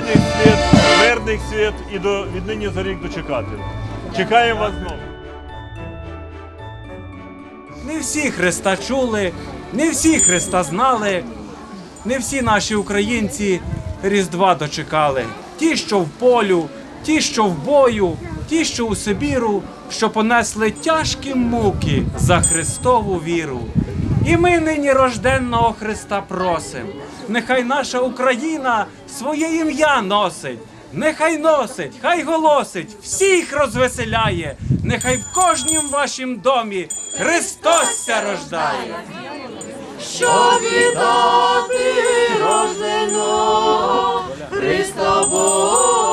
звичайних свят, мирних свят і до віднині за рік дочекати. Чекаємо вас знову. Не всі Христа чули, не всі Христа знали, не всі наші українці Різдва дочекали. Ті, що в полю, ті, що в бою, ті, що у Сибіру, що понесли тяжкі муки за Христову віру. І ми нині рожденного Христа просим. Нехай наша Україна своє ім'я носить. Нехай носить, хай голосить, всіх розвеселяє, нехай в кожнім вашім домі Христос ся рождає. Щоб вітати рожденого Христа Бога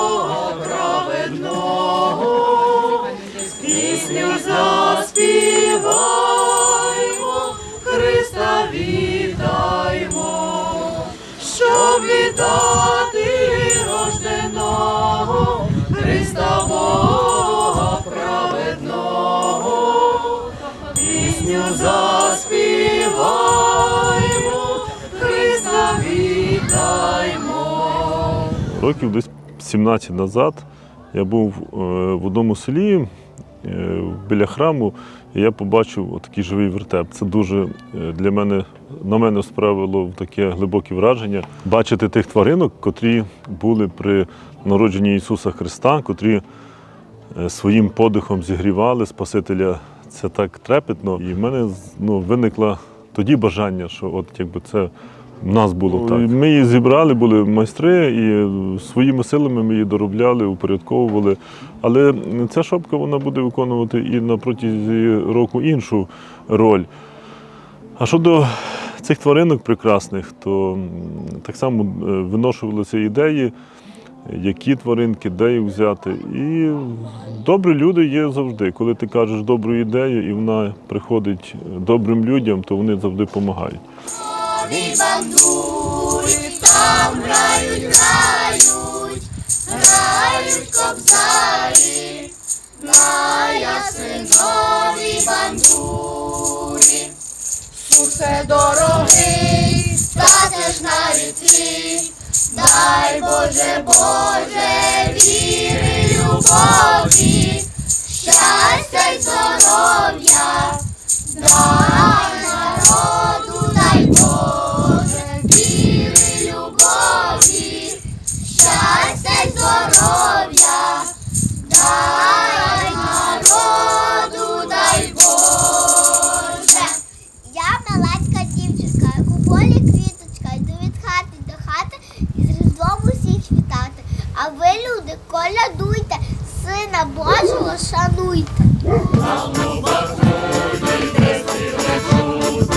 Років десь 17 назад я був е, в одному селі е, біля храму, і я побачив такий живий вертеп. Це дуже е, для мене на мене справило таке глибоке враження. Бачити тих тваринок, котрі були при народженні Ісуса Христа, котрі своїм подихом зігрівали Спасителя. Це так трепетно. І в мене ну, виникло тоді бажання, що от якби це нас було так. Ми її зібрали, були майстри, і своїми силами ми її доробляли, упорядковували. Але ця шапка вона буде виконувати і на протязі року іншу роль. А щодо цих тваринок прекрасних, то так само е, виношувалися ідеї, які тваринки, де їх взяти. І добрі люди є завжди. Коли ти кажеш добру ідею і вона приходить добрим людям, то вони завжди допомагають. Нові бандури там грають, грають, грають кобзарі, на ясиновій бандурі. Сусе дорогий, статиш на ріці, дай Боже, Боже, віри, любові, щастя й здоров'я, дай ви, люди, колядуйте, сина Божого шануйте. Складає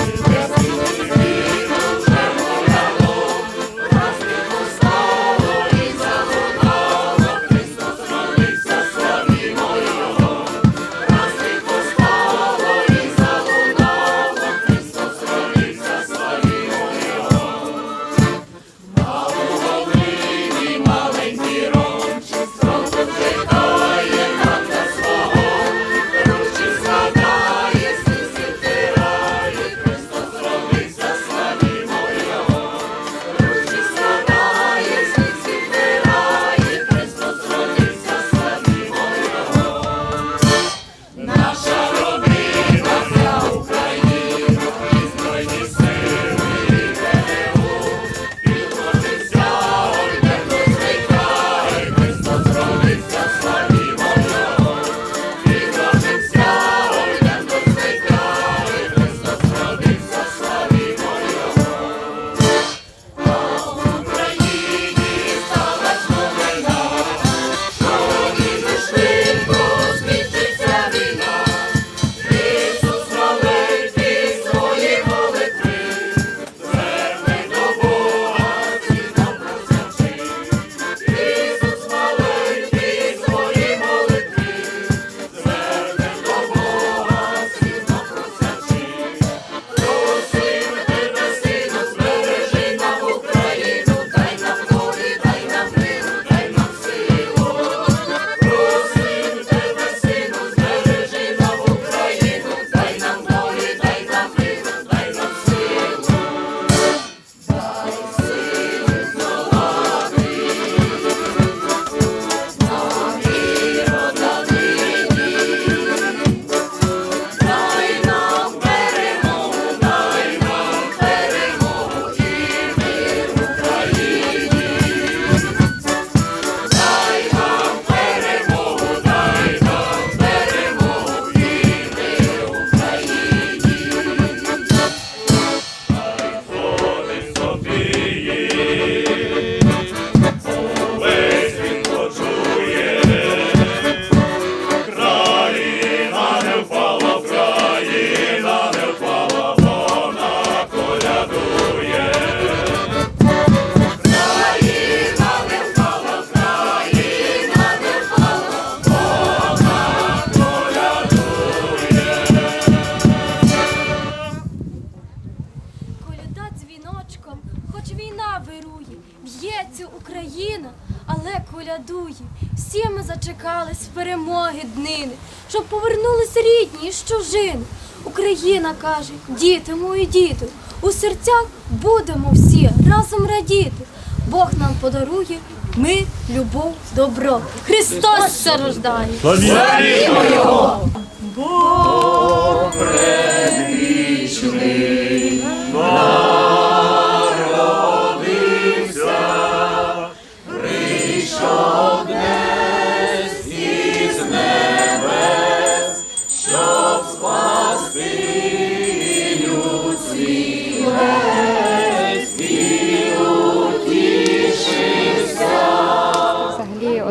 Зачекались перемоги днини, щоб повернулись рідні з чужини. Україна каже, діти мої діти, у серцях будемо всі разом радіти. Бог нам подарує мир, любов, добро. Христос се рождає! Взагалі, от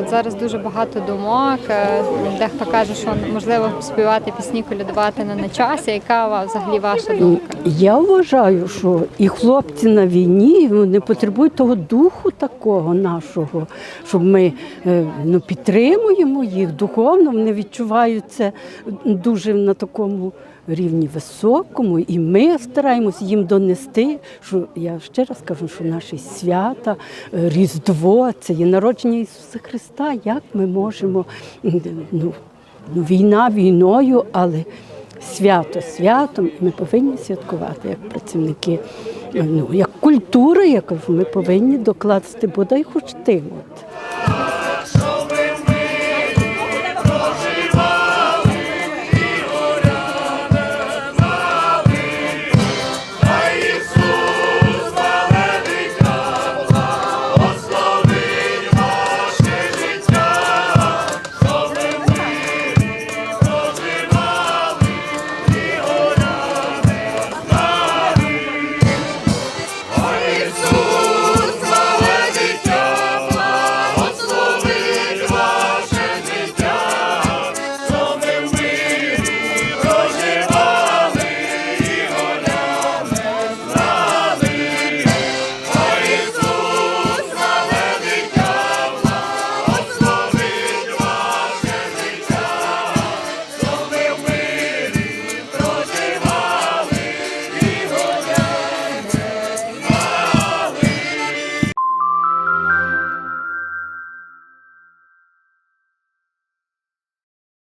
зараз дуже багато думок. е, Дехто каже, що можливо співати пісні, колядувати не на часі. Яка взагалі ваша думка? Я вважаю, що і хлопці на війні вони потребують того духу такого нашого, щоб ми е, ну, підтримуємо їх духовно, вони відчувають це дуже на такому рівні високому, і ми стараємось їм донести, що я ще раз кажу, що наші свята, е, Різдво, це є народження Ісуса Христа. Як ми можемо ну, ну, війна війною, але свято святом, і ми повинні святкувати як працівники. Ну, як культура, я ми повинні докласти бодай хоч тим. От.